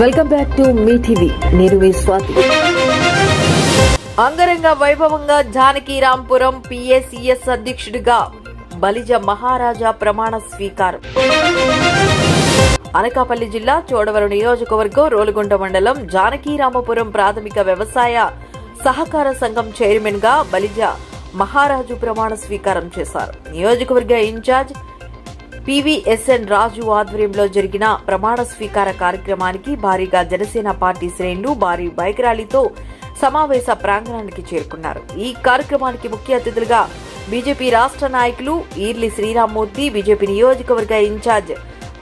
Welcome back to మీ TV. నేను మీ స్వాతి. అంగరంగ వైభవంగా జానకీరాంపురం పిఎస్ఈఎస్ అధ్యక్షుడిగా బలిజ మహారాజా ప్రమాణ స్వీకారం. అనకాపల్లి జిల్లా చోడవరం నియోజకవర్గం రోలుగుంట మండలం జానకీరామపురం ప్రాథమిక వ్యవసాయ సహకార సంఘం చైర్మన్గా బలిజ మహారాజు ప్రమాణ స్వీకారం చేశారు. నియోజకవర్గ ఇన్ఛార్జ్ పివిఎస్ఎన్ రాజు ఆధ్వర్యంలో జరిగిన ప్రమాణ స్వీకార కార్యక్రమానికి భారీగా జనసేన పార్టీ శ్రేణులు భారీ బైక్ ర్యాలీతో సమావేశ ప్రాంగణానికి చేరుకున్నారు. ఈ కార్యక్రమానికి ముఖ్య అతిథులుగా బీజేపీ రాష్ట్ర నాయకులు ఈర్లి శ్రీరామ్మూర్తి బీజేపీ నియోజకవర్గ ఇన్ఛార్జ్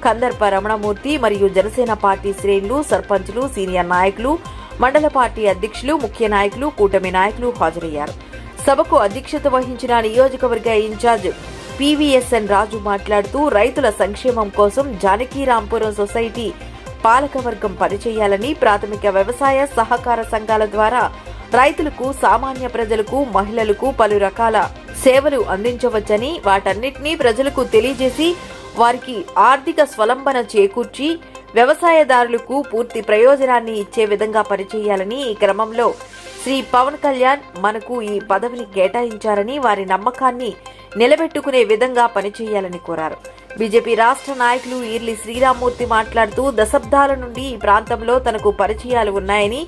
కందర్ప రమణమూర్తి మరియు జనసేన పార్టీ శ్రేణులు సర్పంచ్లు సీనియర్ నాయకులు మండల పార్టీ అధ్యక్షులు ముఖ్య నాయకులు కూటమి నాయకులు హాజరయ్యారు. సభకు అధ్యక్షత వహించిన నియోజకవర్గ ఇన్ఛార్జ్ పివిఎస్ఎన్ రాజు మాట్లాడుతూ రైతుల సంక్షేమం కోసం జానకీరాంపురం సొసైటీ పాలకవర్గం పనిచేయాలని ప్రాథమిక వ్యవసాయ సహకార సంఘాల ద్వారా రైతులకు సామాన్య ప్రజలకు మహిళలకు పలు రకాల సేవలు అందించవచ్చని వాటన్నిటినీ ప్రజలకు తెలియజేసి వారికి ఆర్థిక స్వలంబన చేకూర్చి వ్యవసాయదారులకు పూర్తి ప్రయోజనాన్ని ఇచ్చే విధంగా పనిచేయాలని ఈ క్రమంలో శ్రీ పవన్ కళ్యాణ్ మనకు ఈ పదవిని కేటాయించారని వారి నమ్మకాన్ని నిలబెట్టుకునే విధంగా పనిచేయాలని కోరారు. బీజేపీ రాష్ట్ర నాయకులు ఈర్లి శ్రీరామ్మూర్తి మాట్లాడుతూ దశాబ్దాల నుండి ఈ ప్రాంతంలో తనకు పరిచయాలు ఉన్నాయని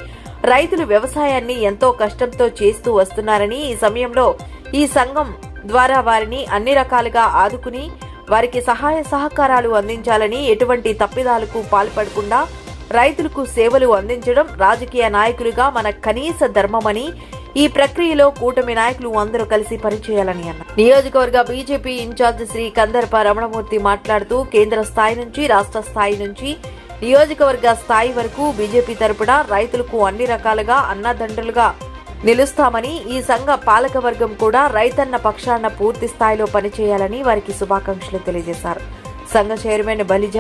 రైతులు వ్యవసాయాన్ని ఎంతో కష్టంతో చేస్తూ వస్తున్నారని ఈ సమయంలో ఈ సంఘం ద్వారా వారిని అన్ని రకాలుగా ఆదుకుని వారికి సహాయ సహకారాలు అందించాలని ఎటువంటి తప్పిదాలకు పాల్పడకుండా రైతులకు సేవలు అందించడం రాజకీయ నాయకులుగా మన కనీస ధర్మమని ఈ ప్రక్రియలో కూటమి నాయకులు అందరూ కలిసి పనిచేయాలని అన్నారు. నియోజకవర్గ బీజేపీ ఇన్ఛార్జ్ శ్రీ కందర్ప రమణమూర్తి మాట్లాడుతూ కేంద్ర స్థాయి నుంచి రాష్ట్ర స్థాయి నుంచి నియోజకవర్గ స్థాయి వరకు బీజేపీ తరపున రైతులకు అన్ని రకాలుగా అన్నదండలుగా నిలుస్తామని ఈ సంఘ పాలకవర్గం కూడా రైతన్న పక్షాన పూర్తి స్థాయిలో పనిచేయాలని వారికి శుభాకాంక్షలు తెలియజేశారు. సంఘ చైర్మన్ బలిజ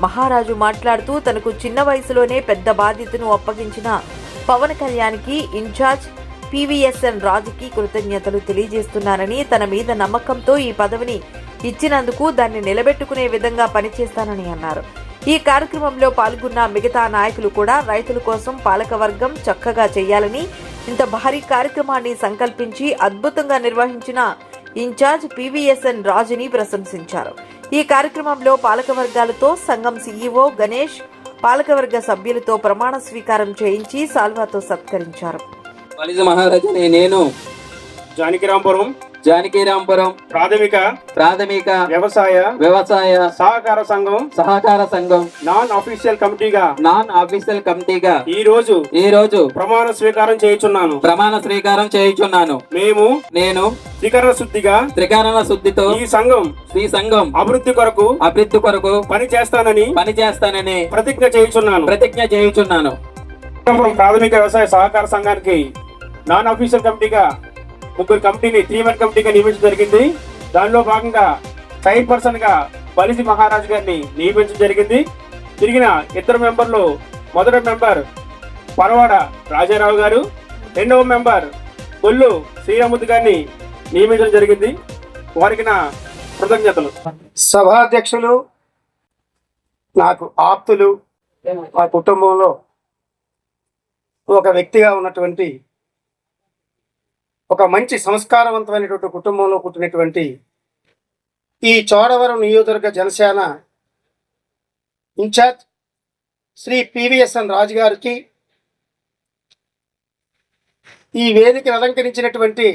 మహారాజు మాట్లాడుతూ తనకు చిన్న వయసులోనే పెద్ద బాధ్యతను అప్పగించిన పవన్ కళ్యాణ్కి ఇన్ఛార్జ్ పివిఎస్ఎన్ రాజుకి కృతజ్ఞతలు తెలియజేస్తున్నానని తన మీద నమ్మకంతో ఈ పదవిని ఇచ్చినందుకు దాన్ని నిలబెట్టుకునే విధంగా పనిచేస్తానని అన్నారు. ఈ కార్యక్రమంలో పాల్గొన్న మిగతా నాయకులు కూడా రైతుల కోసం పాలకవర్గం చక్కగా చేయాలని ఇంత భారీ కార్యక్రమాన్ని సంకల్పించి అద్భుతంగా నిర్వహించిన ఇన్ఛార్జ్ పివిఎస్ఎన్ రాజుని ప్రశంసించారు. ఈ కార్యక్రమంలో పాలకవర్గాలతో సంఘం సీఈఓ గణేష్ పాలకవర్గ సభ్యులతో ప్రమాణ స్వీకారం చేయించి సాల్వాతో సత్కరించారు. నేను జానకిరాంపురం జానకీరాంపురం ప్రాథమిక ప్రాథమిక వ్యవసాయ వ్యవసాయ సహకార సంఘం సహకార సంఘం నాన్ అఫీషియల్ కమిటీగా నాన్ ఆఫీషియల్ కమిటీగా ఈ రోజు ఈ రోజు ప్రమాణ స్వీకారం చేయుచున్నాను. ప్రమాణ స్వీకారం చేయుచున్నాను. మేము నేను త్రికరణ శుద్ధిగా త్రికారణ శుద్ధితో ఈ సంఘం శ్రీ సంఘం అభివృద్ధి కొరకు అభివృద్ధి కొరకు పని చేస్తానని పని చేస్తానని ప్రతిజ్ఞ చేయుచున్నాను. ప్రతిజ్ఞ చేయుచున్నాను. ప్రాథమిక వ్యవసాయ సహకార సంఘానికి నాన్ అఫీషియల్ కమిటీగా ముగ్గురు కమిటీని త్రీ మెన్ కమిటీగా నియమించడం జరిగింది. దానిలో భాగంగా సైడ్ పర్సన్గా బలిసి మహారాజు గారిని నియమించడం జరిగింది. తిరిగిన ఇద్దరు మెంబర్లు మొదటి మెంబర్ పరవాడ రాజారావు గారు రెండవ మెంబర్ బొల్లు శ్రీరాముద్దు గారిని నియమించడం జరిగింది. వారికి నా కృతజ్ఞతలు. సభాధ్యక్షులు నాకు ఆప్తులు మా కుటుంబంలో ఒక వ్యక్తిగా ఉన్నటువంటి ఒక మంచి సంస్కారవంతమైనటువంటి కుటుంబంలో పుట్టినటువంటి ఈ చోడవరం నియోజకవర్గ జనసేన ఇన్ఛార్జ్ శ్రీ పివిఎస్ఎన్ రాజు గారికి ఈ వేదికను అలంకరించినటువంటి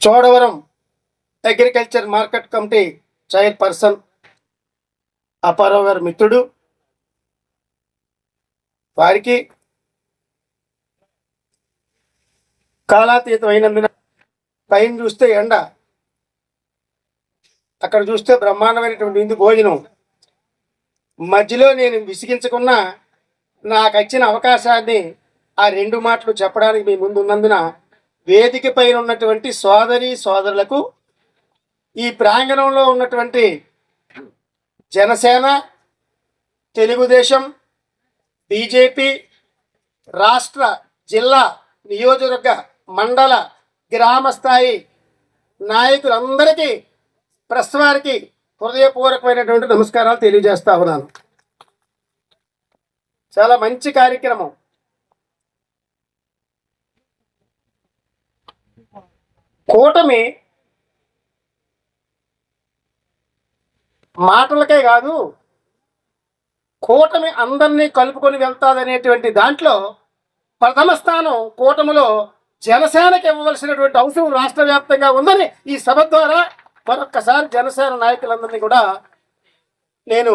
Chodavaram agriculture market committee chairperson గారి మిత్రుడు. వారికి కాలాతీతం అయినందున పైన చూస్తే ఎండ అక్కడ చూస్తే బ్రహ్మాండమైనటువంటి విందు భోజనం. మధ్యలో నేను విసిగించకున్నా నాకు వచ్చిన అవకాశాన్ని ఆ రెండు మాటలు చెప్పడానికి మీ ముందు ఉన్నందున వేదిక పైన ఉన్నటువంటి సోదరి సోదరులకు ఈ ప్రాంగణంలో ఉన్నటువంటి జనసేన తెలుగుదేశం బీజేపీ రాష్ట్ర జిల్లా నియోజకవర్గ మండల గ్రామ స్థాయి నాయకులందరికీ ప్రెస్ వారికి హృదయపూర్వకమైనటువంటి నమస్కారాలు తెలియజేస్తా ఉన్నాను. చాలా మంచి కార్యక్రమం. కూటమి మాటలకే కాదు కూటమి అందరినీ కలుపుకొని వెళ్తాదనేటువంటి దాంట్లో ప్రథమ స్థానం కూటమిలో జనసేనకి ఇవ్వవలసినటువంటి అవసరం రాష్ట్ర వ్యాప్తంగా ఉందని ఈ సభ ద్వారా మరొక్కసారి జనసేన నాయకులందరినీ కూడా నేను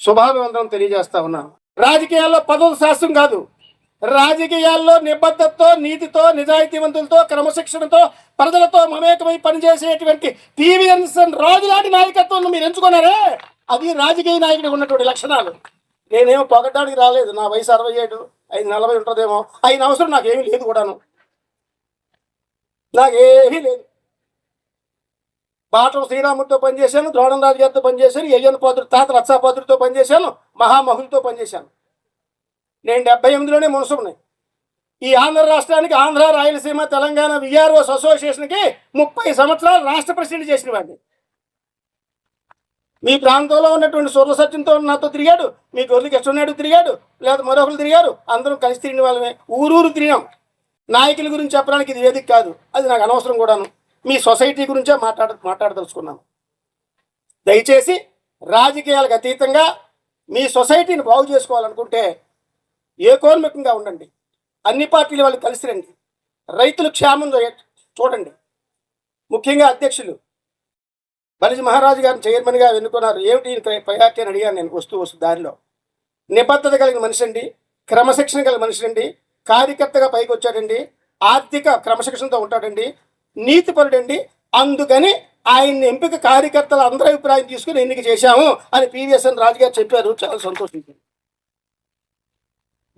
శుభాభివందనం తెలియజేస్తా ఉన్నాను రాజకీయాల్లో పదవుల శాస్త్రం కాదు. రాజకీయాల్లో నిబద్ధతతో నీతితో నిజాయితీవంతులతో క్రమశిక్షణతో ప్రజలతో మమేకమై పనిచేసేటువంటి టీవీఎన్సన్ రాజులాంటి నాయకత్వం మీరు ఎంచుకున్నారే? అది రాజకీయ నాయకుడికి ఉన్నటువంటి లక్షణాలు. నేనేమో పొగడ్డానికి రాలేదు. నా వయసు అరవై ఏడు. ఐదు నలభై ఉంటుందేమో. అయిన అవసరం నాకేమీ లేదు కూడాను. నాకేమీ లేదు. బాటం శ్రీరాముడితో పనిచేశాను ద్రోణం రాజు గారితో పనిచేశాను యయ్యన్ పాత్రుడు తాత రత్సాపాత్రుడితో పనిచేశాను మహామహులతో పనిచేశాను. నేను డెబ్బై ఎనిమిదిలోనే మునసుకున్నాయి ఈ ఆంధ్ర రాష్ట్రానికి ఆంధ్ర రాయలసీమ తెలంగాణ విఆర్ఓస్ అసోసియేషన్కి ముప్పై సంవత్సరాలు రాష్ట్ర ప్రెసిడెంట్ చేసిన వాడిని. మీ ప్రాంతంలో ఉన్నటువంటి సూర్య సత్యంతో నాతో తిరిగాడు మీ గొర్రెలకి ఎస్టున్నాడు తిరిగాడు లేదా మరొకరు తిరిగారు అందరం కలిసి తిరిగిన వాళ్ళమే. ఊరూరు తిరిగాం నాయకుల గురించి చెప్పడానికి ఇది వేదిక కాదు అది నాకు అనవసరం కూడాను. మీ సొసైటీ గురించే మాట్లాడ మాట్లాడదలుచుకున్నాను. దయచేసి రాజకీయాలకు అతీతంగా మీ సొసైటీని బాగు చేసుకోవాలనుకుంటే ఏకోన్ముఖంగా ఉండండి. అన్ని పార్టీల వాళ్ళు కలిసి రండి. రైతుల క్షేమం చూడండి. ముఖ్యంగా అధ్యక్షులు బలిజీ మహారాజు గారిని చైర్మన్గా ఎన్నుకున్నారు. ఏమిటి ప్రయారిటీ అని అడిగాను నేను వస్తూ వస్తూ దారిలో. నిబద్ధత కలిగిన మనిషి అండి క్రమశిక్షణ కలిగిన మనిషి అండి కార్యకర్తగా పైకి వచ్చాడండి. ఆర్థిక క్రమశిక్షణతో ఉంటాడండి. నీతిపరుడండి అందుకని ఆయన్ని ఎంపిక కార్యకర్తల అందరి అభిప్రాయం తీసుకుని ఎన్నిక చేశాము అని పివిఎస్ఎన్ రాజు గారు చెప్పారు. చాలా సంతోషించింది.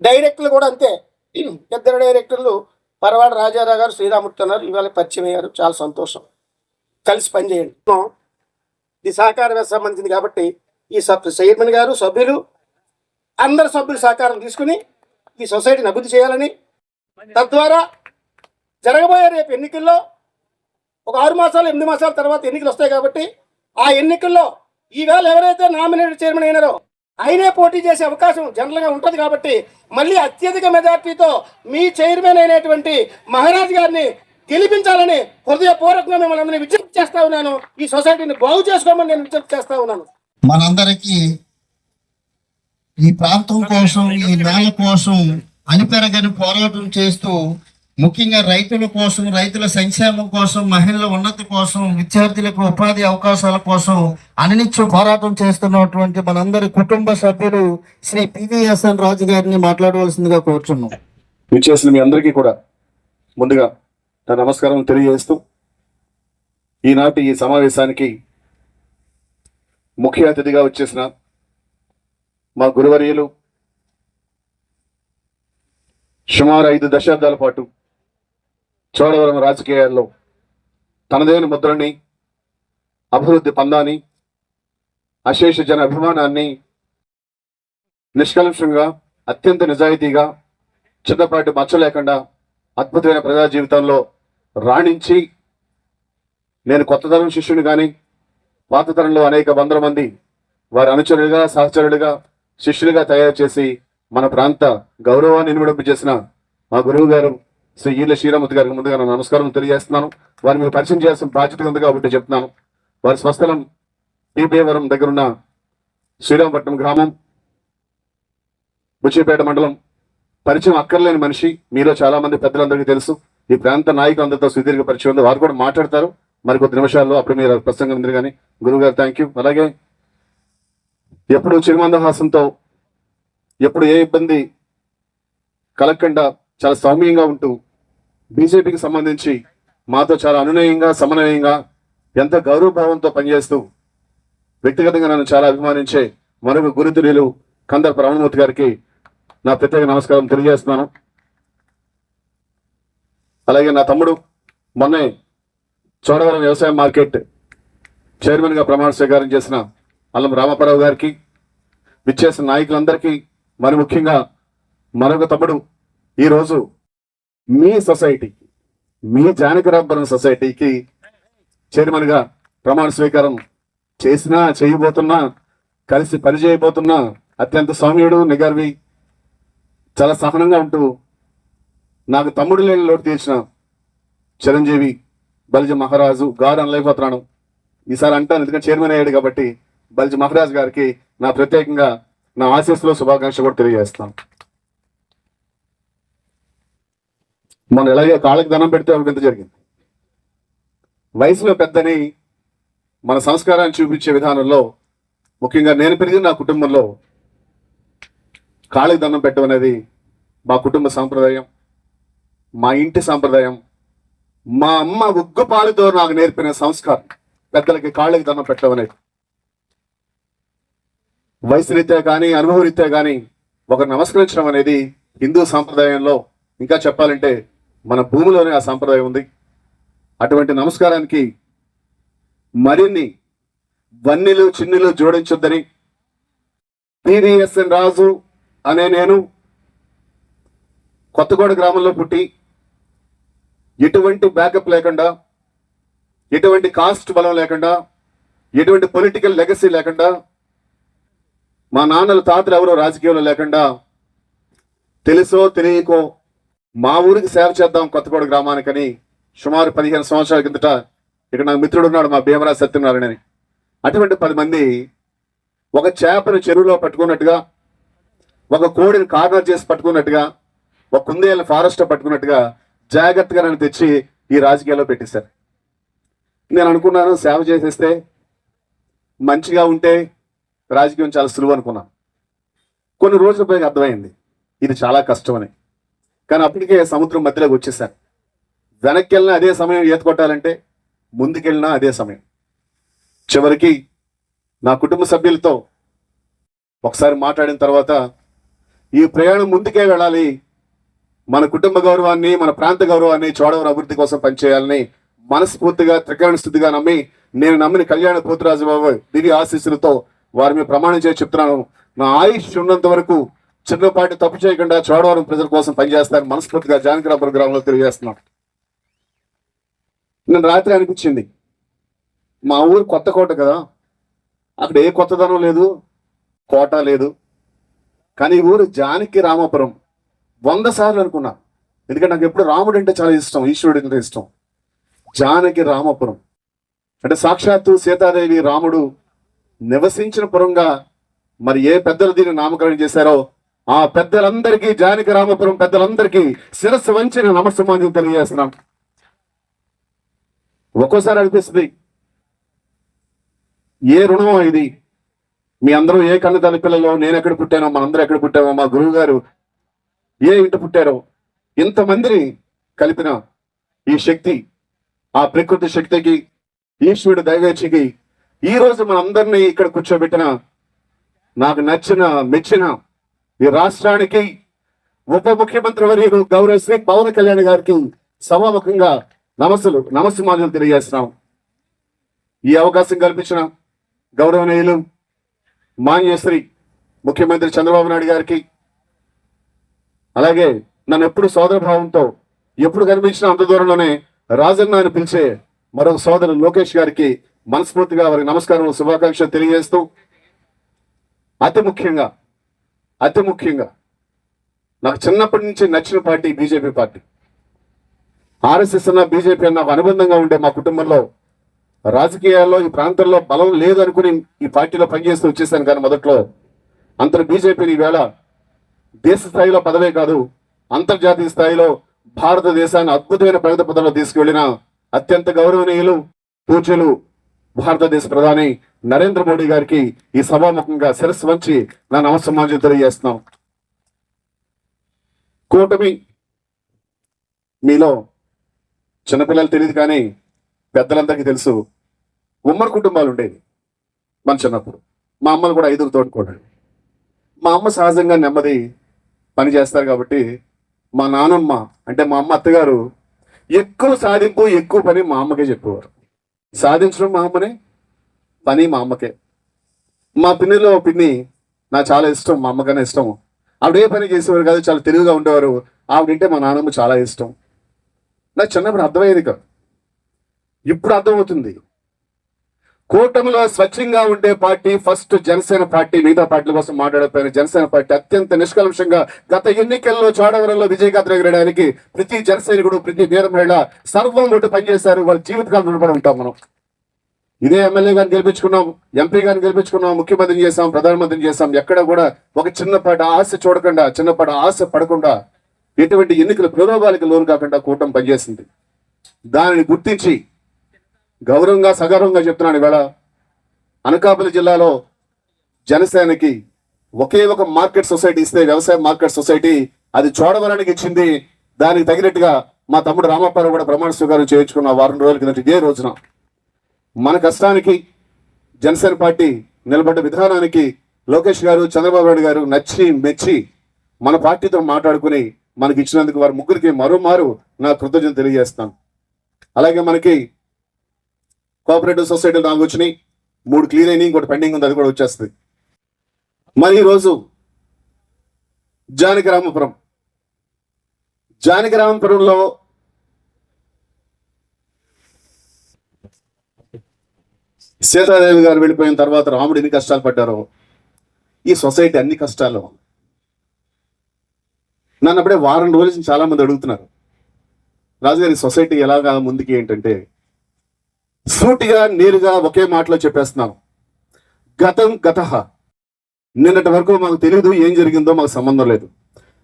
డైరెక్టర్లు కూడా అంతే. ఇద్దరు డైరెక్టర్లు పరవాడ రాజారావు గారు శ్రీరామూర్తి అన్నారు. ఇవాళ పరిచయం అయ్యారు. చాలా సంతోషం. కలిసి పనిచేయండి. ఇది సహకార వ్యవస్థ సంబంధించింది కాబట్టి ఈ సబ్ చైర్మన్ గారు సభ్యులు అందరు సభ్యులు సహకారం తీసుకుని ఈ సొసైటీని అభివృద్ధి చేయాలని తద్వారా జరగబోయే రేపు ఎన్నికల్లో ఒక ఆరు మాసాలు ఎనిమిది మాసాల తర్వాత ఎన్నికలు వస్తాయి కాబట్టి ఆ ఎన్నికల్లో ఈవేళ ఎవరైతే నామినేటెడ్ చైర్మన్ అయినారో ఆయనే పోటీ చేసే అవకాశం జనరల్గా ఉంటుంది కాబట్టి మళ్ళీ అత్యధిక మెజార్టీతో మీ చైర్మన్ అయినటువంటి మహారాజ్ గారిని గెలిపించాలని హృదయపూర్వకంగా మిమ్మల్ని అందరినీ విజ్ఞప్తి చేస్తా ఉన్నాను. ఈ సొసైటీని బాగు చేసుకోమని నేను విజ్ఞప్తి చేస్తా ఉన్నాను. మనందరికీ ఈ ప్రాంతం కోసం ఈ నేల కోసం అనిపెరగని పోరాటం చేస్తూ ముఖ్యంగా రైతుల కోసం రైతుల సంక్షేమం కోసం మహిళల ఉన్నతి కోసం విద్యార్థులకు ఉపాధి అవకాశాల కోసం అనినిత్యం పోరాటం చేస్తున్నటువంటి మనందరి కుటుంబ సభ్యులు శ్రీ పివిఎస్ఎన్ రాజు గారిని మాట్లాడవలసిందిగా కోరుచున్నాం. విచ్చేసిన మీ అందరికీ కూడా ముందుగా నా నమస్కారం తెలియజేస్తూ ఈనాటి ఈ సమావేశానికి ముఖ్య అతిథిగా వచ్చేసిన మా గురువర్యులు సుమారు ఐదు దశాబ్దాల పాటు చోడవరం రాజకీయాల్లో తనదైన ముద్రని అభివృద్ధి పందాన్ని అశేష జన అభిమానాన్ని నిష్కలంషంగా అత్యంత నిజాయితీగా చిన్నపాటి మచ్చ లేకుండా అద్భుతమైన ప్రజా జీవితంలో రాణించి నేను కొత్త తరం శిష్యుని కానీ పాత తరంలో అనేక వందల మంది వారి అనుచరులుగా సహచరులుగా శిష్యులుగా తయారు చేసి మన ప్రాంత గౌరవాన్ని ఇనుమడింపు చేసిన మా గురువు గారు శ్రీ ఈల శ్రీరామూర్తి గారికి ముందుగా నా నమస్కారం తెలియజేస్తున్నాను. వారిని మీరు పరిచయం చేయాల్సిన బాధ్యత ఉంది కాబట్టి చెప్తున్నాను. వారి స్వస్థలం పీపీవరం దగ్గరున్న శ్రీరామపట్నం గ్రామం బుచ్చిపేట మండలం పరిచయం అక్కర్లేని మనిషి. మీలో చాలా మంది పెద్దలందరికీ తెలుసు. ఈ ప్రాంత నాయకులందరితో సుదీర్ఘ పరిచయం ఉంది. వారు కూడా మాట్లాడతారు. మరి కొద్ది నిమిషాల్లో అప్పుడు మీరు ప్రసంగం ఉంది కానీ గురువు గారు థ్యాంక్ యూ అలాగే ఎప్పుడు చిరుమందహాసంతో ఎప్పుడు ఏ ఇబ్బంది కలగకుండా చాలా సౌమ్యంగా ఉంటూ బీజేపీకి సంబంధించి మాతో చాలా అనునయంగా సమన్వయంగా ఎంత గౌరవభావంతో పనిచేస్తూ వ్యక్తిగతంగా నన్ను చాలా అభిమానించే మరొక గురుతులు కందర్ ప్రవణమూర్తి గారికి నా ప్రత్యేక నమస్కారం తెలియజేస్తున్నాను. అలాగే నా తమ్ముడు మొన్నే చోడవరం వ్యవసాయ మార్కెట్ చైర్మన్గా ప్రమాణ స్వీకారం చేసిన అల్లం రామపరావు గారికి విచ్చేసిన నాయకులందరికీ మరి ముఖ్యంగా మరొక తమ్ముడు ఈరోజు మీ సొసైటీకి మీ జానకిరాంపురం సొసైటీకి చైర్మన్గా ప్రమాణ స్వీకారం చేసినా చేయబోతున్నా కలిసి పనిచేయబోతున్నా అత్యంత సౌమ్యుడు నిగర్వి చాలా సహనంగా ఉంటూ నాకు తమ్ముడు లేని లోటు తీర్చిన చిరంజీవి బలిజ మహారాజు గారు అనలేకపోతున్నాను ఈసారి అంటాను ఎందుకంటే చైర్మన్ అయ్యాడు కాబట్టి బలిజ మహారాజ్ గారికి నా ప్రత్యేకంగా నా ఆశీస్సులో శుభాకాంక్ష కూడా తెలియజేస్తాను. మనం ఎలాగే కాళ్ళకి ధనం పెడితే ఒక వింత జరిగింది? వయసులో పెద్దని మన సంస్కారాన్ని చూపించే విధానంలో ముఖ్యంగా నేను పెరిగిన నా కుటుంబంలో కాళ్ళకి దండం పెట్టడం అనేది మా కుటుంబ సాంప్రదాయం మా ఇంటి సాంప్రదాయం మా అమ్మ ఉగ్గుపాలుతో నాకు నేర్పిన సంస్కారం. పెద్దలకి కాళ్ళకి దండం పెట్టడం అనేది. వయసు రీత్యా కానీ అనుభవ రీత్యా కానీ ఒకరు నమస్కరించడం అనేది హిందూ సాంప్రదాయంలో ఇంకా చెప్పాలంటే మన భూమిలోనే ఆ సాంప్రదాయం ఉంది. అటువంటి నమస్కారానికి మరిన్ని వన్నెలు చిన్నులు జోడించొద్దని పివిఎస్ఎన్ రాజు అనే నేను కొత్తగూడ గ్రామంలో పుట్టి ఎటువంటి బ్యాకప్ లేకుండా ఎటువంటి కాస్ట్ బలం లేకుండా ఎటువంటి పొలిటికల్ లెగసీ లేకుండా మా నాన్నల తాతలు ఎవరో రాజకీయంలో లేకుండా తెలుసో తెలియకో మా ఊరికి సేవ చేద్దాం కొత్తగూడ గ్రామానికని సుమారు పదిహేను సంవత్సరాల కిందట ఇక్కడ నాకు మిత్రుడు ఉన్నాడు మా భీమరాజ్ సత్యనారాయణ అని అటువంటి పది మంది ఒక చేపను చెరువులో పట్టుకున్నట్టుగా ఒక కోడిని కార్నర్ చేసి పట్టుకున్నట్టుగా ఒక కుందేళ్ళ ఫారెస్ట్ పట్టుకున్నట్టుగా జాగ్రత్తగా నన్ను తెచ్చి ఈ రాజకీయాల్లో పెట్టేశారు. నేను అనుకున్నాను సేవ చేసేస్తే మంచిగా ఉంటే రాజకీయం చాలా సులువు అనుకున్నాను. కొన్ని రోజుల పైకి అర్థమైంది ఇది చాలా కష్టమని. కానీ అప్పటికే సముద్రం మధ్యలోకి వచ్చేసాను వెనక్కి వెళ్ళినా అదే సమయం ఈత కొట్టాలంటే ముందుకెళ్ళినా అదే సమయం. చివరికి నా కుటుంబ సభ్యులతో ఒకసారి మాట్లాడిన తర్వాత ఈ ప్రయాణం ముందుకే వెళ్ళాలి. మన కుటుంబ గౌరవాన్ని మన ప్రాంత గౌరవాన్ని చోడవరం అభివృద్ధి కోసం పనిచేయాలని మనస్ఫూర్తిగా త్రికరణ స్థితిగా నమ్మి నేను నమ్మిన కళ్యాణ పోతురాజు బాబు దివ్య ఆశీస్సులతో వారి మీద ప్రమాణం చేసి చెప్తున్నాను. నా ఆయుష్ ఉన్నంత వరకు చిన్నపాటి తప్పు చేయకుండా చోడవరం ప్రజల కోసం పనిచేస్తాను మనస్ఫూర్తిగా జానకిరాపురం గ్రామంలో తెలియజేస్తున్నాను. నేను రాత్రి అనిపించింది. మా ఊరు కొత్త కోట కదా. అక్కడ ఏ కొత్తదనం లేదు కోట లేదు. కానీ ఊరు జానకి రామాపురం. వంద సార్లు అనుకున్నా. ఎందుకంటే నాకు ఎప్పుడు రాముడు అంటే చాలా ఇష్టం ఈశ్వరుడు అంటే ఇష్టం. జానకి రామపురం. అంటే సాక్షాత్తు సీతాదేవి రాముడు నివసించిన పురంగా మరి ఏ పెద్దలు దీన్ని నామకరణం చేశారో ఆ పెద్దలందరికీ జానకి రామపురం పెద్దలందరికీ శిరస్సు వంచి నేను తెలియజేస్తున్నాం. ఒక్కోసారి అనిపిస్తుంది ఏ రుణమో ఇది. మీ అందరూ ఏ కన్నతల్లి పిల్లలు నేను ఎక్కడ పుట్టానో మనందరూ ఎక్కడ పుట్టామో మా గురువు గారు ఏ ఇంట పుట్టారో ఇంతమందిని కలిపిన ఈ శక్తి ఆ ప్రకృతి శక్తికి ఈశ్వరుడు దైవేచ్ఛకి ఈ రోజు మనందరినీ ఇక్కడ కూర్చోబెట్టిన నాకు నచ్చిన మెచ్చిన ఈ రాష్ట్రానికి ఉప ముఖ్యమంత్రి వర్యులు గౌరవ శ్రీ పవన్ కళ్యాణ్ గారికి సభాముఖంగా నమస్సులు నమస్సుమాన్యులు తెలియజేస్తున్నాం. ఈ అవకాశం కల్పించిన గౌరవనీయులు మాన్యశ్రీ ముఖ్యమంత్రి చంద్రబాబు నాయుడు గారికి. అలాగే నన్ను ఎప్పుడు సోదర భావంతో ఎప్పుడు కనిపించిన అంత దూరంలోనే రాజన్న అని పిలిచే మరొక సోదరు లోకేష్ గారికి మనస్ఫూర్తిగా వారికి నమస్కారం శుభాకాంక్షలు తెలియజేస్తూ అతి ముఖ్యంగా అతి ముఖ్యంగా నాకు చిన్నప్పటి నుంచి నచ్చిన పార్టీ బీజేపీ పార్టీ. ఆర్ఎస్ఎస్ అన్న బీజేపీ అన్న అనుబంధంగా ఉండే మా కుటుంబంలో రాజకీయాల్లో ఈ ప్రాంతంలో బలం లేదు అనుకుని ఈ పార్టీలో పనిచేస్తూ వచ్చేసాను కానీ మొదట్లో అంతటి బీజేపీని ఈవేళ దేశ స్థాయిలో పదవే కాదు అంతర్జాతీయ స్థాయిలో భారతదేశాన్ని అద్భుతమైన ప్రగతి పదంలో తీసుకువెళ్ళిన అత్యంత గౌరవనీయులు పూజలు భారతదేశ ప్రధాని నరేంద్ర మోడీ గారికి ఈ సభాముఖంగా శిరస్సు వంచి నా నమస్సమాజం తెలియజేస్తున్నాం. కూటమి మీలో చిన్నపిల్లలు తెలియదు కానీ పెద్దలందరికీ తెలుసు ఉమ్మడి కుటుంబాలు ఉండేవి మన చిన్నప్పుడు. మా అమ్మలు కూడా ఐదుగురు తోడుకోవడం మా అమ్మ సహజంగా నెమ్మది పని చేస్తారు కాబట్టి మా నానమ్మ అంటే మా అమ్మ అత్తగారు ఎక్కువ సాధింపు ఎక్కువ పని మా అమ్మకే చెప్పేవారు. సాధించడం మా అమ్మనే పని మా అమ్మకే. మా పిన్నిలో పిన్ని నాకు చాలా ఇష్టం మా అమ్మకన్నా ఇష్టం. ఆవిడ ఏ పని చేసేవారు కాదు చాలా తెలివిగా ఉండేవారు. ఆవిడంటే మా నాన్నమ్మ చాలా ఇష్టం. నాకు చిన్నప్పుడు అర్థమయ్యేది కాదు. ఇప్పుడు అర్థమవుతుంది. కూటమిలో స్వచ్ఛంగా ఉండే పార్టీ ఫస్ట్ జనసేన పార్టీ మిగతా పార్టీల కోసం మాట్లాడకపోయిన జనసేన పార్టీ అత్యంత నిష్కలంషంగా గత ఎన్నికల్లో చోడవరంలో విజయగాత్ర ఎగరడానికి ప్రతి జనసైనికుడు ప్రతి వీర మహిళ సర్వం ఒకటి పనిచేశారు. వాళ్ళ జీవితకాలం నిలబడి ఉంటాం మనం. ఇదే ఎమ్మెల్యే గారిని గెలిపించుకున్నాం ఎంపీ గారిని గెలిపించుకున్నాం ముఖ్యమంత్రిని చేశాం ప్రధానమంత్రిని చేశాం. ఎక్కడ కూడా ఒక చిన్నపాటి ఆశ చూడకుండా చిన్నపాటి ఆశ పడకుండా ఎటువంటి ఎన్నికల ప్రలోభాలకు లోను కాకుండా కూటమి పనిచేసింది. దానిని గుర్తించి గౌరవంగా సగౌరవంగా చెప్తున్నాను ఇవాళ. అనకాపల్లి జిల్లాలో జనసేనకి ఒకే ఒక మార్కెట్ సొసైటీ ఇస్తే వ్యవసాయ మార్కెట్ సొసైటీ అది చోడవరానికి ఇచ్చింది. దానికి తగినట్టుగా మా తమ్ముడు రామప్పారావు కూడా ప్రమాణ స్వీకారం చేయించుకున్న వారం రోజుల కిందట ఇదే రోజున మన కష్టానికి జనసేన పార్టీ నిలబడ్డ విధానానికి లోకేష్ గారు చంద్రబాబు నాయుడు గారు నచ్చి మెచ్చి మన పార్టీతో మాట్లాడుకుని మనకి ఇచ్చినందుకు వారి ముగ్గురికి మరోమారు నా కృతజ్ఞత తెలియజేస్తాను. అలాగే మనకి కోఆపరేటివ్ సొసైటీలు నాలుగు వచ్చినాయి మూడు క్లియర్ అయినాయి ఇంకోటి పెండింగ్ ఉంది అది కూడా వచ్చేస్తుంది. మరి ఈరోజు జానకిరామపురం. జానకిరామపురంలో సీతాదేవి గారు వెళ్ళిపోయిన తర్వాత రాముడు ఎన్ని కష్టాలు పడ్డారో ఈ సొసైటీ అన్ని కష్టాలు. నన్ను అప్పుడే వారం రోజుల నుంచి చాలా మంది అడుగుతున్నారు రాజుగారి సొసైటీ ఎలాగా ముందుకి ఏంటంటే సూటిగా నేరుగా ఒకే మాటలో చెప్పేస్తున్నాను గతం గత. నిన్నటి వరకు మాకు తెలియదు ఏం జరిగిందో మాకు సంబంధం లేదు.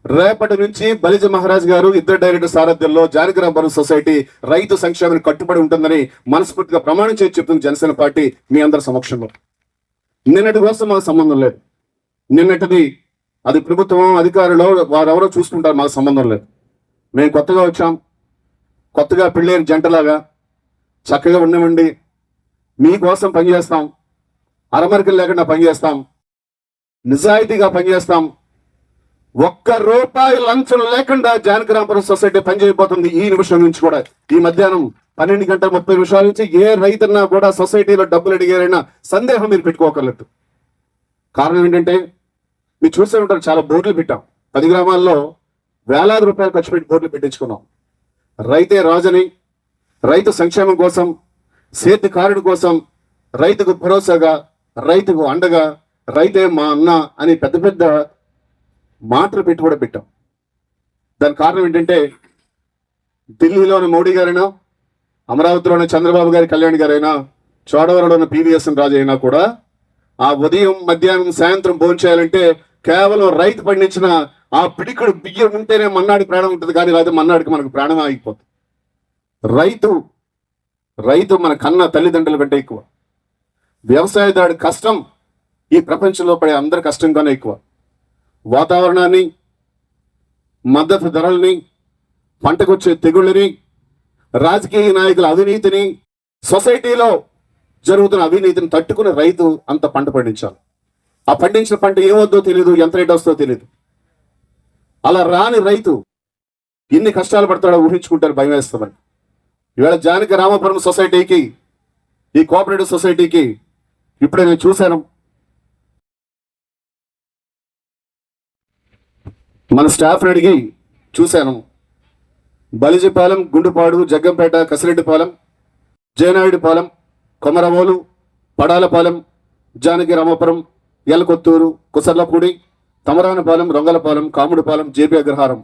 రేపటి నుంచి బలిజ మహారాజ్ గారు ఇద్దరు డైరెక్టర్ సారథ్యంలో జానకిరాంపురం సొసైటీ రైతు సంక్షేమానికి కట్టుబడి ఉంటుందని మనస్ఫూర్తిగా ప్రమాణం చేసి చెప్తుంది జనసేన పార్టీ మీ అందరి సమక్షంలో. నిన్నటి కోసం మాకు సంబంధం లేదు. నిన్నటిది అది ప్రభుత్వం అధికారులు వారెవరో చూసుకుంటారు మాకు సంబంధం లేదు. మేము కొత్తగా వచ్చాం. కొత్తగా పెళ్ళైన జంటలాగా చక్కగా ఉండమండి. మీకోసం పనిచేస్తాం. అరమరికలు లేకుండా పనిచేస్తాం. నిజాయితీగా పనిచేస్తాం. ఒక్క రూపాయి లంచం లేకుండా జానకిరాంపురం సొసైటీ పనిచేయబోతుంది ఈ నిమిషం నుంచి కూడా. ఈ మధ్యాహ్నం పన్నెండు గంటల ముప్పై నిమిషాల నుంచి ఏ రైతున్నా కూడా సొసైటీలో డబ్బులు అడిగారైనా సందేహం మీరు పెట్టుకోకర్లేదు. కారణం ఏంటంటే మీరు చూసే ఉంటారు చాలా బోర్డులు పెట్టాం. పది గ్రామాల్లో వేలాది రూపాయలు ఖర్చు పెట్టి బోర్డులు పెట్టించుకున్నాం. రైతే రాజని రైతు సంక్షేమం కోసం సేద్యకారుడి కోసం రైతుకు భరోసాగా రైతుకు అండగా రైతే మా అన్న అని పెద్ద పెద్ద మాటలు పెట్టి కూడా పెట్టాం. దాని కారణం ఏంటంటే ఢిల్లీలోని మోడీ గారైనా అమరావతిలోని చంద్రబాబు గారి కళ్యాణ్ గారైనా చోడవరంలోని పీవీఎస్ఎన్ రాజు అయినా కూడా ఆ ఉదయం మధ్యాహ్నం సాయంత్రం భోంచేయాలంటే కేవలం రైతు పండించిన ఆ పిడికడు బియ్యం ఉంటేనే మన్నాడి ప్రాణం ఉంటుంది కానీ లేకపోతే మన్నాడికి మనకు ప్రాణం ఆగిపోతుంది రైతు రైతు మన కన్న తల్లిదండ్రుల కంటే ఎక్కువ. వ్యవసాయదారుడి కష్టం ఈ ప్రపంచంలో పడే అందరి కష్టం కన్నా ఎక్కువ. వాతావరణాన్ని మద్దతు ధరల్ని పంటకొచ్చే తెగుళ్ళని రాజకీయ నాయకుల అవినీతిని సొసైటీలో జరుగుతున్న అవినీతిని తట్టుకుని రైతు అంత పంట పండించాలి. ఆ పండించిన పంట ఏమొద్దో తెలియదు ఎంత రేట్ వస్తుందో తెలియదు అలా రాని రైతు ఎన్ని కష్టాలు పడతాడో ఊహించుకుంటారు భయం వేస్తామని ఇవాళ జానకి రామపురం సొసైటీకి ఈ కోఆపరేటివ్ సొసైటీకి ఇప్పుడే నేను చూశాను. మన స్టాఫ్ని అడిగి చూశాను. బలిజిపాలెం గుండుపాడు జగ్గంపేట కసిరెడ్డిపాలెం జయనాయుడిపాలెం కొమరవోలు పడాలపాలెం జానకి రామపురం ఎలకొత్తూరు కుసర్లపూడి తమరానపాలెం రొంగలపాలెం కాముడిపాలెం జేపీ అగ్రహారం.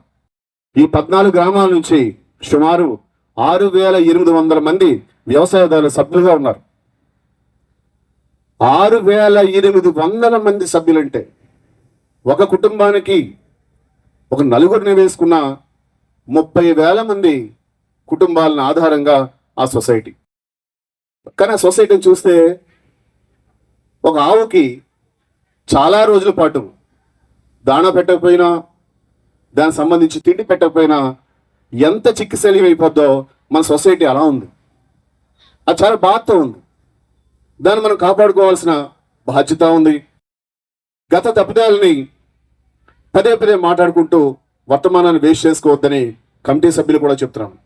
ఈ పద్నాలుగు గ్రామాల నుంచి సుమారు ఆరు వేల ఎనిమిది వందల మంది వ్యవసాయదారుల సభ్యులుగా ఉన్నారు. ఆరు వేల ఎనిమిది వందల మంది సభ్యులంటే ఒక కుటుంబానికి ఒక నలుగురిని వేసుకున్న ముప్పై వేల మంది కుటుంబాలను ఆధారంగా ఆ సొసైటీ. కానీ ఆ సొసైటీని చూస్తే ఒక ఆవుకి చాలా రోజుల పాటు దాణా పెట్టకపోయినా దానికి సంబంధించి తిండి పెట్టకపోయినా ఎంత చిక్కిసెలివి అయిపోద్దో మన సొసైటీ అలా ఉంది. అది చాలా బాధతో ఉంది. దాన్ని మనం కాపాడుకోవాల్సిన బాధ్యత ఉంది. గత తప్పిదాలని పదే పదే మాట్లాడుకుంటూ వర్తమానాన్ని వేస్ట్ చేసుకోవద్దని కమిటీ సభ్యులు కూడా చెప్తున్నాను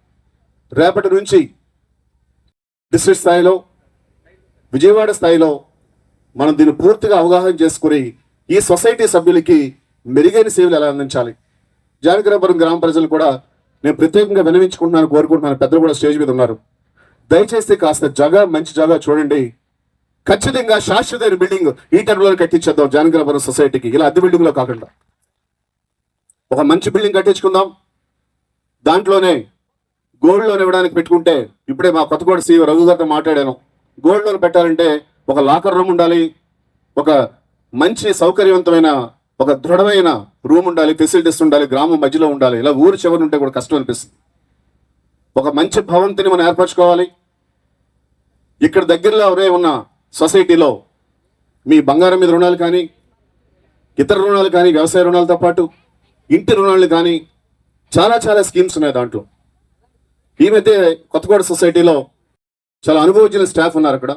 రేపటి నుంచి డిస్ట్రిక్ట్ స్థాయిలో విజయవాడ స్థాయిలో మనం దీన్ని పూర్తిగా అవగాహన చేసుకుని ఈ సొసైటీ సభ్యులకి మెరుగైన సేవలు ఎలా అందించాలి? జానకరాపురం గ్రామ ప్రజలు కూడా నేను ప్రత్యేకంగా వినవించుకుంటున్నాను కోరుకుంటున్నాను. పెద్దలు కూడా స్టేజ్ మీద ఉన్నారు. దయచేసి కాస్త జగ మంచి జగ చూడండి. ఖచ్చితంగా శాశ్వతమైన బిల్డింగ్ ఈ టర్మ్లో కట్టించేద్దాం జానకిరాపురం సొసైటీకి. ఇలా అద్దె బిల్డింగ్లో కాకుండా. ఒక మంచి బిల్డింగ్ కట్టించుకుందాం. దాంట్లోనే గోల్డ్ లోన్ ఇవ్వడానికి పెట్టుకుంటే ఇప్పుడే మా కొత్తగూడ సీఈఓ రఘు గారితో మాట్లాడాను. గోల్డ్ లోన్ పెట్టాలంటే ఒక లాకర్ రూమ్ ఉండాలి. ఒక మంచి సౌకర్యవంతమైన ఒక దృఢమైన రూమ్ ఉండాలి ఫెసిలిటీస్ ఉండాలి గ్రామం మధ్యలో ఉండాలి. ఇలా ఊరు చివరి ఉంటే కూడా కష్టం అనిపిస్తుంది. ఒక మంచి భవంతిని మనం ఏర్పరచుకోవాలి. ఇక్కడ దగ్గరలో ఎవరే ఉన్న సొసైటీలో మీ బంగారం మీద రుణాలు కానీ ఇతర రుణాలు కానీ వ్యవసాయ రుణాలతో పాటు ఇంటి రుణాలు కానీ చాలా చాలా స్కీమ్స్ ఉన్నాయి దాంట్లో. ఈ మధ్య కొత్తగూడ సొసైటీలో చాలా అనుభవించిన స్టాఫ్ ఉన్నారు అక్కడ.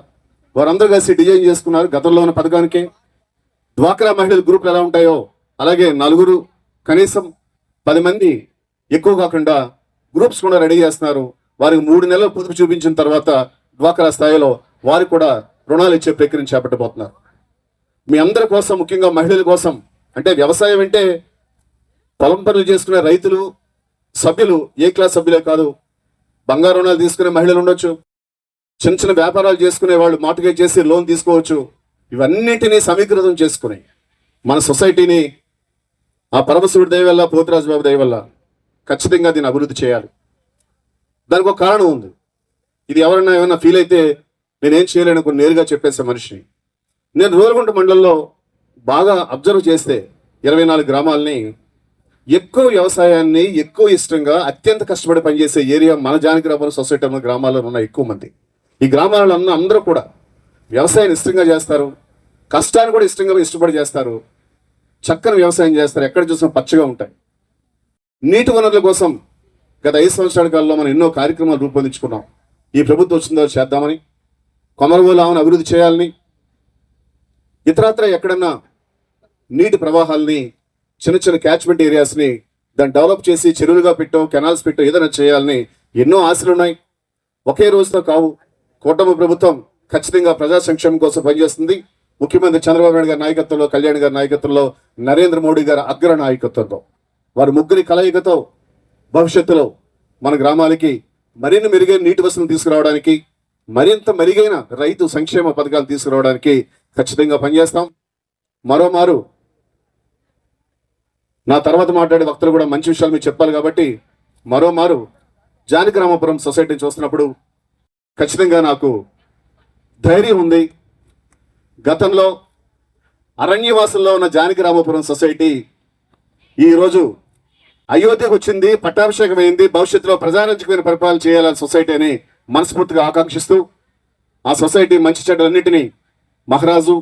వారందరూ కలిసి డిజైన్ చేసుకున్నారు గతంలో ఉన్న పథకానికి. డ్వాక్రా మహిళల గ్రూపులు ఎలా ఉంటాయో అలాగే నలుగురు కనీసం పది మంది ఎక్కువ కాకుండా గ్రూప్స్ కూడా రెడీ చేస్తున్నారు. వారికి మూడు నెలలు పొదుపు చూపించిన తర్వాత డ్వాక్రా స్థాయిలో వారికి కూడా రుణాలు ఇచ్చే ప్రక్రియను చేపట్టబోతున్నారు. మీ అందరి కోసం ముఖ్యంగా మహిళల కోసం అంటే వ్యవసాయం అంటే పొలం పనులు చేసుకునే రైతులు సభ్యులు ఏ క్లాస్ సభ్యులే కాదు బంగారు రుణాలు తీసుకునే మహిళలు ఉండొచ్చు. చిన్న చిన్న వ్యాపారాలు చేసుకునే వాళ్ళు మార్టిగేజ్ చేసి లోన్ తీసుకోవచ్చు. ఇవన్నింటినీ సమీకృతం చేసుకుని మన సొసైటీని ఆ పరమశివుడి దయ వల్ల పోతురాజు బాబు దయ వల్ల ఖచ్చితంగా దీన్ని అభివృద్ధి చేయాలి. దానికి ఒక కారణం ఉంది. ఇది ఎవరన్నా ఏమైనా ఫీల్ అయితే నేనేం చేయలేను కొన్ని నేరుగా చెప్పేసే మనిషిని. నేను రూరగుంట మండలంలో బాగా అబ్జర్వ్ చేస్తే ఇరవై నాలుగు గ్రామాలని ఎక్కువ వ్యవసాయాన్ని ఎక్కువ ఇష్టంగా అత్యంత కష్టపడి పనిచేసే ఏరియా మన జానకిరాపురం సొసైటీ గ్రామాల్లో ఉన్న ఎక్కువ మంది. ఈ గ్రామాలలో ఉన్న అందరూ కూడా వ్యవసాయాన్ని ఇష్టంగా చేస్తారు. కష్టాన్ని కూడా ఇష్టంగా ఇష్టపడి చేస్తారు. చక్కని వ్యవసాయం చేస్తారు. ఎక్కడ చూసినా పచ్చగా ఉంటాయి. నీటి వనరుల కోసం గత ఐదు సంవత్సరాల కాలంలో మనం ఎన్నో కార్యక్రమాలు రూపొందించుకున్నాం. ఈ ప్రభుత్వం వచ్చిందో చేద్దామని కొమరగోలామని అభివృద్ధి చేయాలని ఇతరత్ర ఎక్కడన్నా నీటి ప్రవాహాల్ని చిన్న చిన్న క్యాచ్మెంట్ ఏరియాస్ని దాన్ని డెవలప్ చేసి చెరువులుగా పెట్టాం కెనాల్స్ పెట్టాం ఏదైనా చేయాలని ఎన్నో ఆశలు ఉన్నాయి. ఒకే రోజుతో కావు. కూటమి ప్రభుత్వం ఖచ్చితంగా ప్రజా సంక్షేమం కోసం పనిచేస్తుంది. ముఖ్యమంత్రి చంద్రబాబు నాయుడు గారి నాయకత్వంలో కళ్యాణ్ గారి నాయకత్వంలో నరేంద్ర మోడీ గారి అగ్ర నాయకత్వంతో వారి ముగ్గురి కలయికతో భవిష్యత్తులో మన గ్రామాలకి మరిన్ని మెరుగైన నీటి వసతులు తీసుకురావడానికి మరింత మెరుగైన రైతు సంక్షేమ పథకాలు తీసుకురావడానికి ఖచ్చితంగా పనిచేస్తాం. మరోమారు నా తర్వాత మాట్లాడే వక్తలు కూడా మంచి విషయాలు మీకు చెప్పాలి కాబట్టి మరోమారు జానకిరామపురం సొసైటీని చూస్తున్నప్పుడు ఖచ్చితంగా నాకు ధైర్యం ఉంది. గతంలో అరణ్యవాసంలో ఉన్న జానకిరామపురం సొసైటీ ఈరోజు అయోధ్యకు వచ్చింది పట్టాభిషేకం అయింది భవిష్యత్తులో ప్రజారంజకమైన పరిపాలన చేయాలని సొసైటీ అని మనస్ఫూర్తిగా ఆకాంక్షిస్తూ ఆ సొసైటీ మంచి చెడ్డలన్నింటినీ మహారాజు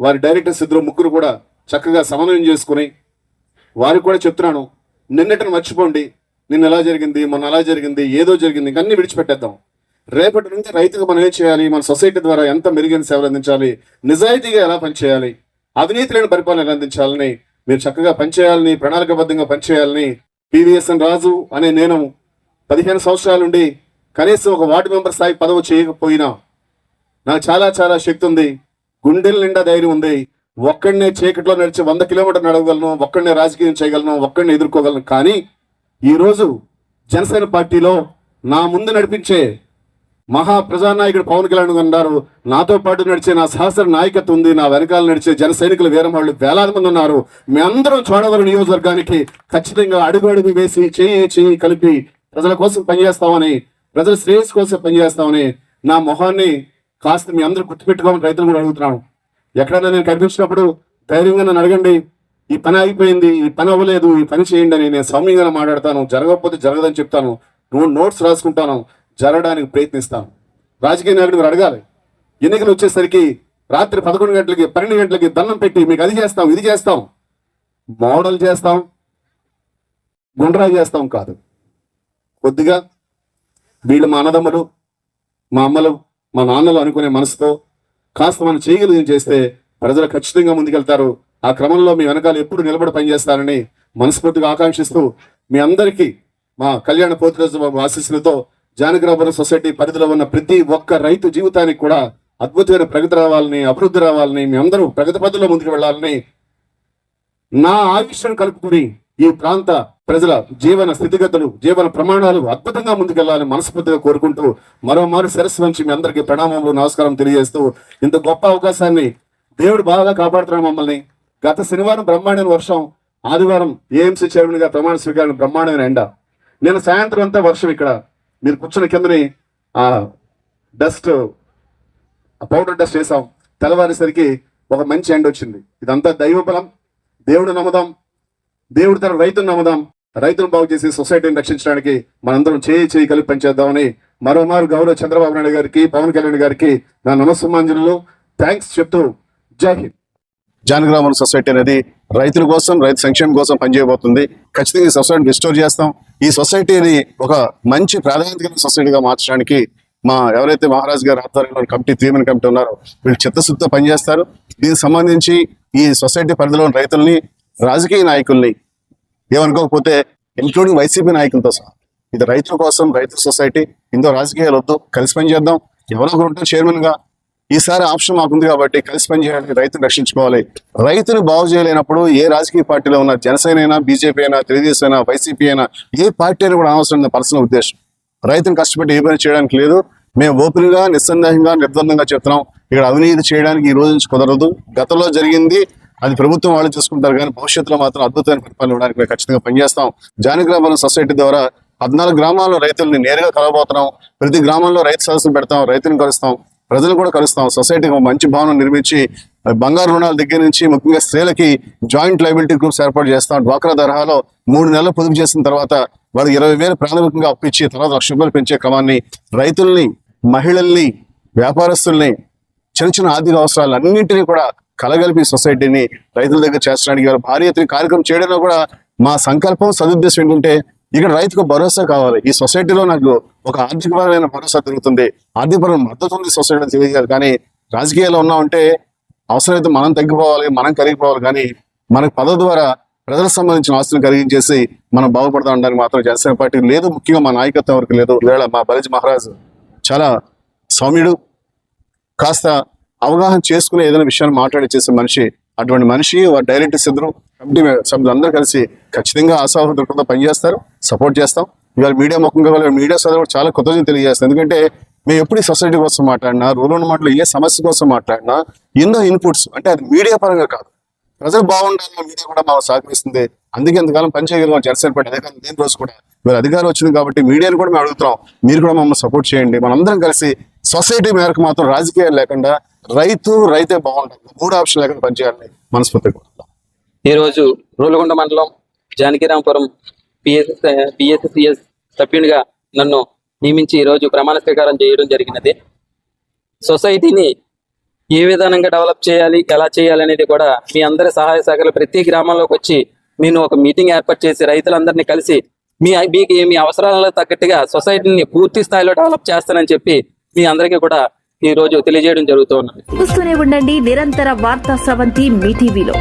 వారి డైరెక్టర్స్ ఇద్దరు ముగ్గురు కూడా చక్కగా సమన్వయం చేసుకుని వారికి కూడా చెప్తున్నాను నిన్నటిని మర్చిపోండి నిన్న ఎలా జరిగింది మొన్న ఎలా జరిగింది ఏదో జరిగింది ఇంక అన్ని విడిచిపెట్టేద్దాం. రేపటి నుంచి రైతుకు మనం ఏం చేయాలి? మన సొసైటీ ద్వారా ఎంత మెరుగైన సేవలు అందించాలి? నిజాయితీగా ఎలా పనిచేయాలి? అవినీతి లేని పరిపాలన ఎలా అందించాలని మీరు చక్కగా పనిచేయాలని ప్రణాళికబద్ధంగా పనిచేయాలని పివిఎస్ఎన్ రాజు అనే నేను పదిహేను సంవత్సరాల నుండి కనీసం ఒక వార్డు మెంబర్ స్థాయి పదవి చేయకపోయినా నాకు చాలా చాలా శక్తి ఉంది. గుండెల నిండా ధైర్యం ఉంది. ఒక్కడనే చీకట్లో నడిచి వంద కిలోమీటర్ నడవగలను ఒక్కడనే రాజకీయం చేయగలను ఒక్కడిని ఎదుర్కోగలను. కానీ ఈరోజు జనసేన పార్టీలో నా ముందు నడిపించే మహా ప్రజానాయకుడు పవన్ కళ్యాణ్ అన్నారు ఉన్నారు నాతో పాటు నడిచే నా సహస్ర నాయకత్వం ఉంది. నా వెనకాల నడిచే జన సైనికులు వీరమళ్ళు వేలాది మంది ఉన్నారు. మీ అందరం చోడవరం నియోజకవర్గానికి ఖచ్చితంగా అడుగు అడుగు వేసి చేయి చేయి కలిపి ప్రజల కోసం పనిచేస్తామని ప్రజల శ్రేయస్సు కోసం పనిచేస్తామని నా మొహాన్ని కాస్త మీ అందరూ గుర్తుపెట్టుకోమని రైతులు కూడా అడుగుతున్నాను. ఎక్కడైనా నేను కనిపించినప్పుడు ధైర్యంగా నన్ను అడగండి. ఈ పని అయిపోయింది ఈ పని అవ్వలేదు ఈ పని చేయండి అని నేను సౌమ్యంగా మాట్లాడతాను. జరగకపోతే జరగదని చెప్తాను. నువ్వు నోట్స్ రాసుకుంటాను. జరగడానికి ప్రయత్నిస్తాను రాజకీయ నాయకుడు మీరు అడగాలి. ఎన్నికలు వచ్చేసరికి రాత్రి పదకొండు గంటలకి పన్నెండు గంటలకి దండం పెట్టి మీకు అది చేస్తాం ఇది చేస్తాం. మోడల్ చేస్తాం గుండ్రా చేస్తాం కాదు. కొద్దిగా వీళ్ళు మా అన్నదమ్ములు మా అమ్మలు మా నాన్నలు అనుకునే మనసుతో కాస్త మనం చేయగలిగిన చేస్తే ప్రజలు ఖచ్చితంగా ముందుకెళ్తారు. ఆ క్రమంలో మీ వెనకాల ఎప్పుడు నిలబడి పనిచేస్తారని మనస్ఫూర్తిగా ఆకాంక్షిస్తూ మీ అందరికీ మా కళ్యాణ పోతురాజు ఆశీస్సులతో జానగ్రాపురం సొసైటీ పరిధిలో ఉన్న ప్రతి ఒక్క రైతు జీవితానికి కూడా అద్భుతమైన ప్రగతి రావాలని అభివృద్ధి రావాలని మీ అందరూ ప్రగతి పద్ధతిలో ముందుకు వెళ్ళాలని నా ఆవిష్యం కలుపుకుని ఈ ప్రాంత ప్రజల జీవన స్థితిగతులు జీవన ప్రమాణాలు అద్భుతంగా ముందుకెళ్ళాలని మనస్ఫూర్తిగా కోరుకుంటూ మరోమారు శిరస్సు నుంచి మీ అందరికీ ప్రణామములు నమస్కారం తెలియజేస్తూ ఇంత గొప్ప అవకాశాన్ని దేవుడు బాగా కాపాడుతున్నాడు మమ్మల్ని. గత శనివారం బ్రహ్మాండమైన వర్షం ఆదివారం ఏఎంసీ చైర్మన్గా ప్రమాణ స్వీకారం బ్రహ్మాండమైన ఎండ. నేను సాయంత్రం అంతా వర్షం ఇక్కడ. మీరు కూర్చున్న కిందని ఆ డస్ట్ పౌడర్ డస్ట్ వేసాం. తెల్లవారేసరికి ఒక మంచి ఎండ వచ్చింది. ఇదంతా దైవ బలం. దేవుడు నమ్మదాం. దేవుడి తన రైతును నమ్మదాం. రైతును బాగు చేసి సొసైటీని రక్షించడానికి మనందరం చేయి చేయి కలిపి పనిచేద్దామని మరోమారు గౌరవ చంద్రబాబు నాయుడు గారికి పవన్ కళ్యాణ్ గారికి నా నమస్సుమాంజలు థ్యాంక్స్ చెప్తూ జై హింద్. జానగ్రామన్ సొసైటీ అనేది రైతుల కోసం రైతు సంక్షేమం కోసం పనిచేయబోతుంది. ఖచ్చితంగా ఈ సొసైటీని రిస్టోర్ చేస్తాం. ఈ సొసైటీని ఒక మంచి ప్రాధాన్యత కలిగిన సొసైటీగా మార్చడానికి మా ఎవరైతే మహారాజ్ గారు ఆధ్వర్యంలో కమిటీ త్రీమన్ కమిటీ ఉన్నారో వీళ్ళు చిత్తశుద్ధితో పనిచేస్తారు. దీనికి సంబంధించి ఈ సొసైటీ పరిధిలోని రైతుల్ని రాజకీయ నాయకుల్ని ఏమనుకోకపోతే ఇంక్లూడింగ్ వైసీపీ నాయకులతో సహా ఇది రైతుల కోసం రైతు సొసైటీ ఇందులో రాజకీయాలు వద్దు కలిసి పనిచేద్దాం. ఎవరో ఒకరు ఉంటే చైర్మన్గా ఈసారి ఆప్షన్ మాకుంది కాబట్టి కలిసి పనిచేయాలి రైతును రక్షించుకోవాలి. రైతును బాగు చేయలేనప్పుడు ఏ రాజకీయ పార్టీలో ఉన్న జనసేన అయినా బీజేపీ అయినా తెలుగుదేశం అయినా వైసీపీ అయినా ఏ పార్టీ అయినా కూడా అవసరం పర్సనల్ ఉద్దేశం. రైతును కష్టపడి ఏ పని చేయడానికి లేదు. మేము ఓపెన్గా నిస్సందేహంగా నిర్బంధంగా చెప్తున్నాం. ఇక్కడ అవినీతి చేయడానికి ఈ రోజు నుంచి కుదరదు. గతంలో జరిగింది అది ప్రభుత్వం వాళ్ళు చూసుకుంటారు కానీ భవిష్యత్తులో మాత్రం అద్భుతమైన పరిపాలన ఇవ్వడానికి మేము ఖచ్చితంగా పనిచేస్తాం. జానగ్రామం సొసైటీ ద్వారా పద్నాలుగు గ్రామాల్లో రైతుల్ని నేరుగా కలవబోతున్నాం. ప్రతి గ్రామంలో రైతు సదస్సులు పెడతాం రైతుని కలుస్తాం. ప్రజలు కూడా కలుస్తాం. సొసైటీకి ఒక మంచి భవనం నిర్మించి బంగారు రుణాల దగ్గర నుంచి ముఖ్యంగా స్త్రీలకి జాయింట్ లైబిలిటీ గ్రూప్స్ ఏర్పాటు చేస్తాం. డ్వాక్రా తరహాలో మూడు నెలలు పొదుపు చేసిన తర్వాత వారు ఇరవై వేలు ప్రాథమికంగా అప్పిచ్చి తర్వాత లక్ష రూపాయలు పెంచే క్రమాన్ని రైతుల్ని మహిళల్ని వ్యాపారస్తుల్ని చిన్న చిన్న ఆర్థిక అవసరాలు అన్నింటినీ కూడా కలగలిపి సొసైటీని రైతుల దగ్గర చేర్చడానికి వారు భారీ ఎత్తున కార్యక్రమం చేయడంలో కూడా మా సంకల్పం సదుద్దేశం ఏంటంటే ఇక్కడ రైతుకు భరోసా కావాలి. ఈ సొసైటీలో నాకు ఒక ఆర్థికపరమైన భరోసా దొరుకుతుంది. ఆర్థికపరమైన మద్దతు ఉంది సొసైటీ తెలియజేయాలి. కానీ రాజకీయాల్లో ఉన్నామంటే అవసరమైతే మనం తగ్గిపోవాలి మనం కరిగిపోవాలి. కానీ మనకు పదవి ద్వారా ప్రజలకు సంబంధించిన ఆస్తులను కలిగించేసి మనం బాగుపడతా ఉండడానికి మాత్రం జనసేన పార్టీ లేదు. ముఖ్యంగా మా నాయకత్వం వరకు లేదు. వేళ మా బలిజ్ మహారాజ్ చాలా సౌమ్యుడు కాస్త అవగాహన చేసుకునే ఏదైనా విషయాన్ని మాట్లాడి చేసే మనిషి అటువంటి మనిషి డైరెక్ట్ డైరెక్టర్స్ ఇద్దరు కమిటీ సభ్యులు అందరూ కలిసి ఖచ్చితంగా ఆశావాహ దృక్పథంతో పనిచేస్తారు. సపోర్ట్ చేస్తాం. ఇవాళ మీడియా ముఖంగా వాళ్ళ మీడియా సోదరు కూడా చాలా కృతజ్ఞత తెలియజేస్తాం ఎందుకంటే మేము ఎప్పుడు ఈ సొసైటీ కోసం మాట్లాడినా రూరల్ మాటలు ఏ సమస్య కోసం మాట్లాడినా ఎన్నో ఇన్పుట్స్ అంటే అది మీడియా పరంగా కాదు. ప్రజలు బాగుండాలని మీడియా కూడా మాకు సహకరిస్తుంది. అందుకే ఇంతకాలం పనిచేయగలం జనసేన పార్టీ అధికారం దేని రోజు కూడా ఇవాళ అధికారం వచ్చింది కాబట్టి మీడియాని కూడా మేము అడుగుతున్నాం. మీరు కూడా మమ్మల్ని సపోర్ట్ చేయండి. మనందరం కలిసి సొసైటీ మేరకు మాత్రం రాజకీయాలు లేకుండా రైతు రైతే బాగుంటుంది మూడు ఆప్షన్ లేకుండా పనిచేయాలని మనస్ఫూర్తిగా ఈరోజు రూలగొండ మండలం జానకిరాంపురం పిఎస్ పిఎస్సిఎస్ సభ్యునిగా నన్ను నియమించి ఈరోజు ప్రమాణ స్వీకారం చేయడం జరిగినది. సొసైటీని ఏ విధానంగా డెవలప్ చేయాలి ఎలా చేయాలి అనేది కూడా మీ అందరి సహాయ శాఖలు ప్రతి గ్రామంలోకి వచ్చి నేను ఒక మీటింగ్ ఏర్పాటు చేసి రైతులందరినీ కలిసి మీ మీకు మీ అవసరాలకు తగ్గట్టుగా సొసైటీని పూర్తి స్థాయిలో డెవలప్ చేస్తానని చెప్పి మీ అందరికీ కూడా ఈ రోజు తెలియజేయడం జరుగుతూ ఉన్నది. చూస్తూనే ఉండండి. నిరంతర వార్తా స్రవంతి మీ టీవీలో.